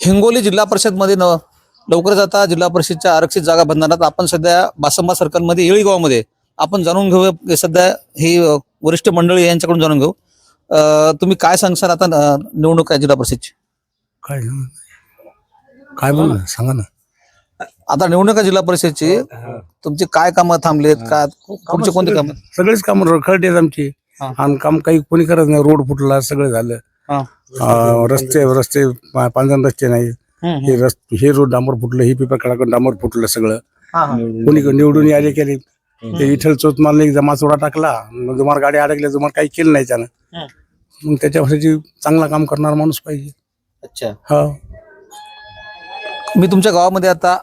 हिंगोली जिल्हा परिषदमध्ये न लवकरच आता जिल्हा परिषदच्या आरक्षित जागा बंधनात आपण सध्या बासंबा सर्कलमध्ये येळी गावामध्ये आपण जाणून घेऊ हे सध्या ही वरिष्ठ मंडळी यांच्याकडून जाणून घेऊ. तुम्ही काय सांगसाल आता निवडणूक आहे जिल्हा परिषदची? काय काय बोल सांगा ना. आता निवडणूक आहे जिल्हा परिषदची. तुमची काय कामं थांबलेत? काय पुढचे कोणते काम? सगळेच काम रखडलेत आमची. आणि काम काही कोणी करत नाही. रोड फुटला सगळं झालं. अं, रस्ते रस्ते पा- रस्ते नाही. हे रस्ते हे रोड डांबर फुटलं हे पिपर कडाकडून डांबर फुटलं सगळं. कोणी निवडून आले केले ते विठ्ठल चोत मारले एक जमा चोडा टाकला जुमार गाडी अडकल्या जुमार काही केलं नाही त्यानं. मग त्याच्यासाठी चांगला काम करणारा माणूस पाहिजे. अच्छा. हा. मी तुमच्या गावामध्ये आता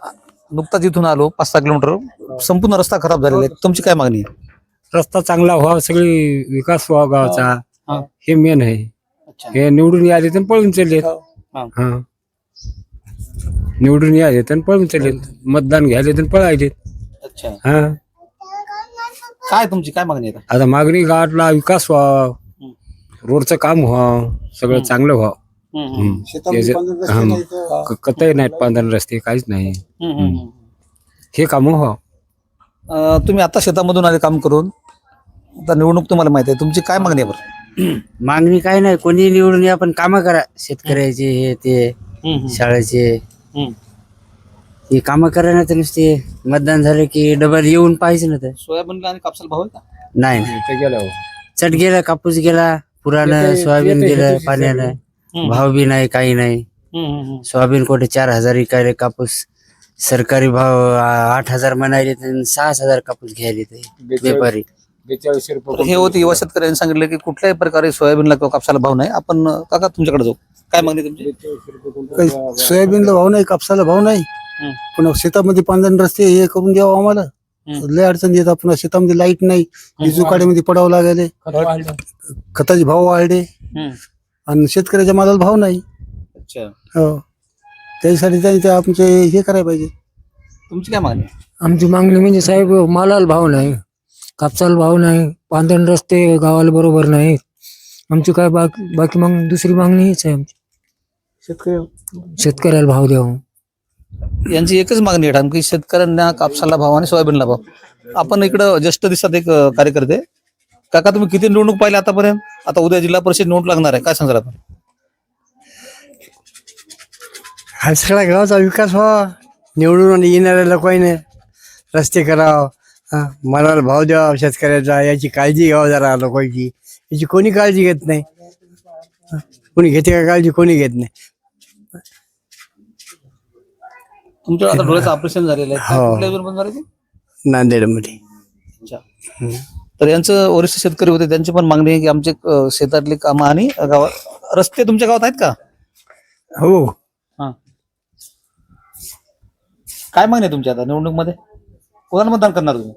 नुकताच इथून आलो पाच सहा किलोमीटर. संपूर्ण रस्ता खराब झालेला आहे. तुमची काय मागणी आहे? रस्ता चांगला व्हावा सगळी विकास व्हावा गावाचा. हा. हे मेन आहे. हे निवडून आले तर पळून चालले. हा. हा. निवडून आले तर पळून चालले. मतदान घ्यायले तर पळायले अच्छा. हा. काय तुमची काय मागणी आहे आता? आता मागणी गावातला विकास व्हावा. रोडचं काम व्हावं. सगळं चांगलं व्हावं. हम्म. त्याचे- हा. क- कतही नाहीत पांढरे रस्ते काहीच नाही. हे काम व्हावं. अ, तुम्ही आता शेतामधून आले काम करून. आता निवडणूक तुम्हाला माहिती आहे. तुमची काय मागणी आहे बरं? मागणी काय नाही कोणी निवडून या पण कामं करा. शेतकऱ्याचे हे ते शाळेचे. हे कामं करा ना तर नुसते मतदान झालं की डबल येऊन पाहिजे ना तर. सोयाबीनला आणि कापसाला भाव आहे का? नाही हो. चट गेला कापूस गेला पुरानं सोयाबीन गेलं पाण्यानं. भाव बी नाही काही नाही. सोयाबीन कुठे चार हजार विकायले कापूस सरकारी भाव आठ हजार म्हणायले तर सहा हजार कापूस घ्यायले ते व्यापारी. बेचाळीसशे रुपये हे होते युवा शेतकऱ्यांनी सांगितलं की कुठल्याही प्रकारे सोयाबीनला किंवा कापसाला भाव नाही. आपण काका तुमच्याकडे जाऊ. काय मागणी तुमची? काही सोयाबीनला भाव नाही कापसाला भाव नाही. पुन्हा शेतामध्ये पांढरे रस्ते हे करून द्यावं आम्हाला. लय अडचण येतात. पुन्हा शेतामध्ये लाइट नाही. विजूकाडीमध्ये पडावं लागले. खताचे भाव वाढले. आणि शेतकऱ्याच्या मालाला भाव नाही. अच्छा. हो. त्यासाठी त्यांनी ते आमचे हे करायला पाहिजे. तुमची काय मागणी? आमची मागणी म्हणजे साहेब मालाला भाव नाही. कापसाला भाव नाही पांढरण रस्ते गावाला बरोबर नाही. आमची काय बाकी बाकी मग दुसरी मागणी हीच आहे आमची. शेतकरी शेतकऱ्याला भाव द्यावा. यांची एकच मागणी आहे की शेतकऱ्यांना कापसाला भाव आणि सोयाबीनला भाव. आपण इकडं ज्येष्ठ दिसतात एक अ, कार्यकर्ते. काका तुम्ही किती निवडणूक पाहिले आतापर्यंत? आता उद्या जिल्हा परिषद निवडणूक लागणार आहे. काय सांगाल आपण? हा सगळ्या गावाचा विकास व्हावा निवडून येणाऱ्या लोकांनी रस्ते करावं. हा, मालाला भाव द्यावा शेतकऱ्याचा याची काळजी घ्यावं जरा लोकांची. याची कोणी काळजी घेत नाही? हा, कोणी घेते का काळजी? कोणी घेत नाही? तुमच्या आता डोळ्याचं ऑपरेशन झालेलं आहे. हो. कुठल्या ते? नांदेडमध्ये. अच्छा. तर यांचं वरिष्ठ शेतकरी होते त्यांची पण मागणी आहे की आमचे अ, शेतातली कामं आणि गावात रस्ते तुमच्या गावात आहेत का? हो. काय मागणी आहे तुमच्या आता निवडणूकमध्ये कोणाला मतदान करणार तुम्ही?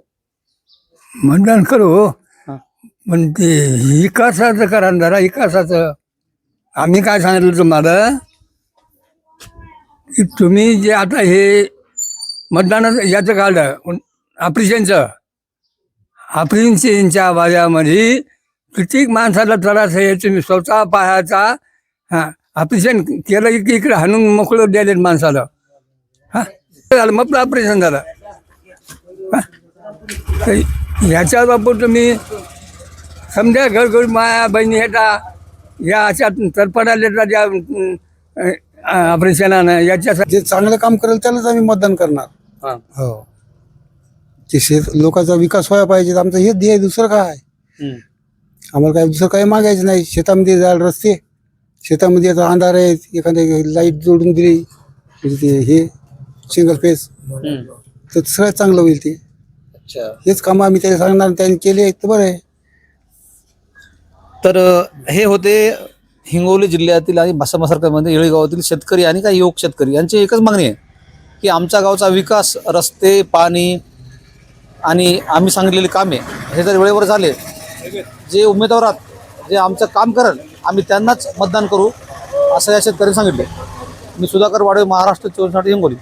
मतदान करू. हा. पण ते विकासाचं करा ना जरा विकासाचं. आम्ही काय सांगितलं तुम्हाला? की तुम्ही जे आता हे मतदानाचं याचं काढलं ऑपरेशनचं. ऑपरेशनच्या वाऱ्यामध्ये किती माणसाला त्रास आहे तुम्ही स्वतः पाहायचा. हा ऑपरेशन केलं की इकडे हाणून मोकळं द्यायला माणसाला. हा? झालं मग ऑपरेशन झालं. हा? तर बाबत तुम्ही समजा घरघर माया बहिणी ह्याचा या अशा तरपडाल्या ज्या ऑपरेशनानं याच्यासाठी जे चांगलं काम करेल त्यालाच आम्ही मतदान करणार. हो. ते शेत लोकांचा विकास व्हायला पाहिजे आमचं हेच ध्येय दुसरं काय आहे? आम्हाला काय दुसरं काही मागायचं नाही. शेतामध्ये जायला रस्ते शेतामध्ये आता अंधार आहे एखाद्या लाइट जोडून दिली म्हणजे ते हे सिंगल फेस तर सगळ्यात चांगलं होईल ते. अच्छा. हेच कामं आम्ही त्याला सांगणार त्यांनी केले तर बरं आहे. तर अ, हे होते हिंगोली जिल्ह्यातील आणि भासामा सरकारमध्ये येळी गावातील शेतकरी आणि काही युवक शेतकरी. यांची एकच मागणी आहे की आमच्या गावचा विकास रस्ते पाणी आणि आम्ही सांगितलेली कामे हे जर वेळेवर झाले जे उमेदवारात जे आमचं काम करल आम्ही त्यांनाच मतदान करू असं या शेतकऱ्यांनी सांगितलं. मी सुधाकर वाडे महाराष्ट्र चोवीस हिंगोली.